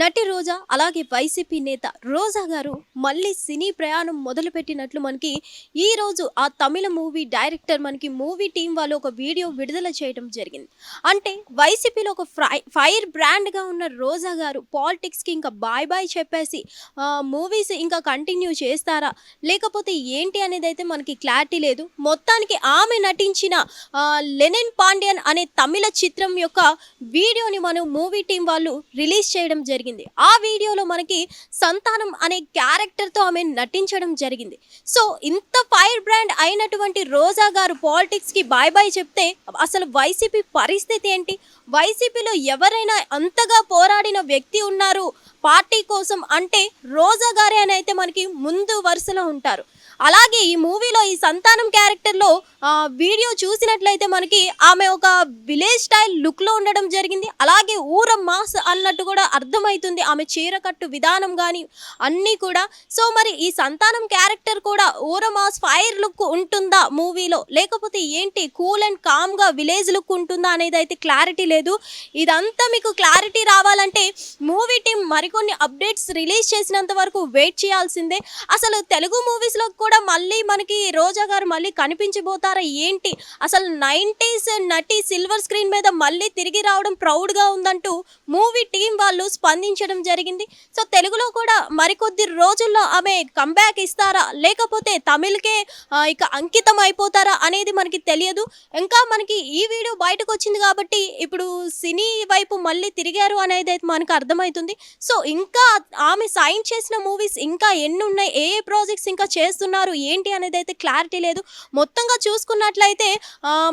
నటి రోజా అలాగే వైసీపీ నేత రోజా గారు మళ్ళీ సినీ ప్రయాణం మొదలుపెట్టినట్లు మనకి ఈ రోజు ఆ తమిళ మూవీ డైరెక్టర్ మనకి మూవీ టీం వాళ్ళు ఒక వీడియో విడుదల చేయడం జరిగింది. అంటే వైసీపీలో ఒక ఫ్రై ఫైర్ బ్రాండ్గా ఉన్న రోజా గారు పాలిటిక్స్కి ఇంకా బాయ్ బాయ్ చెప్పేసి మూవీస్ ఇంకా కంటిన్యూ చేస్తారా? లేకపోతే ఏంటి అనేది అయితే మనకి క్లారిటీ లేదు. మొత్తానికి ఆమె నటించిన లెనిన్ పాండ్యన్ అనే తమిళ చిత్రం యొక్క వీడియోని మనం మూవీ టీం వాళ్ళు రిలీజ్ చేయడం జరిగింది. ఆ వీడియోలో మనకి సంతానం అనే క్యారెక్టర్తో ఆమె నటించడం జరిగింది. సో ఇంత ఫైర్ బ్రాండ్ అయినటువంటి రోజా గారు పాలిటిక్స్కి బాయ్ బాయ్ చెప్తే అసలు వైసీపీ పరిస్థితి ఏంటి? వైసీపీలో ఎవరైనా అంతగా పోరాడిన వ్యక్తి ఉన్నారు పార్టీ కోసం అంటే రోజా గారే అని అయితే మనకి ముందు వరుసలో ఉంటారు. అలాగే ఈ మూవీలో ఈ సంతానం క్యారెక్టర్లో వీడియో చూసినట్లయితే మనకి ఆమె ఒక విలేజ్ స్టైల్ లుక్లో ఉండడం జరిగింది. అలాగే ఊర మాస్ అన్నట్టు కూడా అర్థం అర్థమవుతుంది. ఆమె చీర కట్టు విధానం కానీ అన్నీ కూడా. సో మరి ఈ సంతానం క్యారెక్టర్ కూడా ఓరమాస్ ఫైర్ లుక్ ఉంటుందా మూవీలో? లేకపోతే ఏంటి? కూల్ అండ్ కామ్గా విలేజ్ లుక్ ఉంటుందా అనేది అయితే క్లారిటీ లేదు. ఇదంతా మీకు క్లారిటీ రావాలంటే మూవీ టీం మరికొన్ని అప్డేట్స్ రిలీజ్ చేసినంత వరకు వెయిట్ చేయాల్సిందే. అసలు తెలుగు మూవీస్లో కూడా మళ్ళీ మనకి రోజా గారు మళ్ళీ కనిపించబోతారా ఏంటి? అసలు నైంటీస్ నటి సిల్వర్ స్క్రీన్ మీద మళ్ళీ తిరిగి రావడం ప్రౌడ్గా ఉందంటూ మూవీ టీం వాళ్ళు అందించడం జరిగింది. సో తెలుగులో కూడా మరికొద్ది రోజుల్లో ఆమె కంబ్యాక్ ఇస్తారా? లేకపోతే తమిళ్కే ఇక అంకితం అయిపోతారా అనేది మనకి తెలియదు. ఇంకా మనకి ఈ వీడియో బయటకు వచ్చింది కాబట్టి ఇప్పుడు సినీ వైపు మళ్ళీ తిరిగారు అనేది అయితే మనకు అర్థమవుతుంది సో ఇంకా ఆమె సైన్ చేసిన మూవీస్ ఇంకా ఎన్ని ఉన్నాయి ఏ ఏ ప్రాజెక్ట్స్ ఇంకా చేస్తున్నారు? ఏంటి అనేది అయితే క్లారిటీ లేదు. మొత్తంగా చూసుకున్నట్లయితే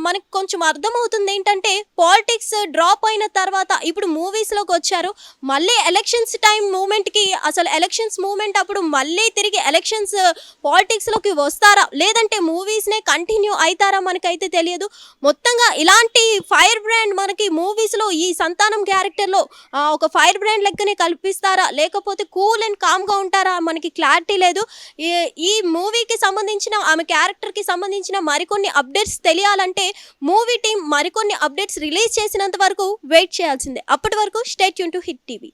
మనకు కొంచెం అర్థమవుతుంది ఏంటంటే పాలిటిక్స్ డ్రాప్ అయిన తర్వాత ఇప్పుడు మూవీస్లోకి వచ్చారు. మళ్ళీ ఎలక్షన్స్ టైం మూమెంట్కి అసలు ఎలక్షన్స్ మూమెంట్ అప్పుడు మళ్ళీ తిరిగి ఎలక్షన్స్ పాలిటిక్స్లోకి uh, వస్తారా? లేదంటే మూవీస్నే కంటిన్యూ అవుతారా మనకైతే తెలియదు. మొత్తంగా ఇలాంటి ఫైర్ బ్రాండ్ మనకి మూవీస్లో ఈ సంతానం క్యారెక్టర్లో ఒక ఫైర్ బ్రాండ్ లెక్కనే కల్పిస్తారా? లేకపోతే కూల్ అండ్ కామ్గా ఉంటారా? మనకి క్లారిటీ లేదు. ఈ- ఈ మూవీకి సంబంధించిన ఆమె క్యారెక్టర్కి సంబంధించిన మరికొన్ని అప్డేట్స్ తెలియాలంటే మూవీ టీం మరికొన్ని అప్డేట్స్ రిలీజ్ చేసినంత వరకు వెయిట్ చేయాల్సిందే. అప్పటి వరకు stay Yoon to hit TV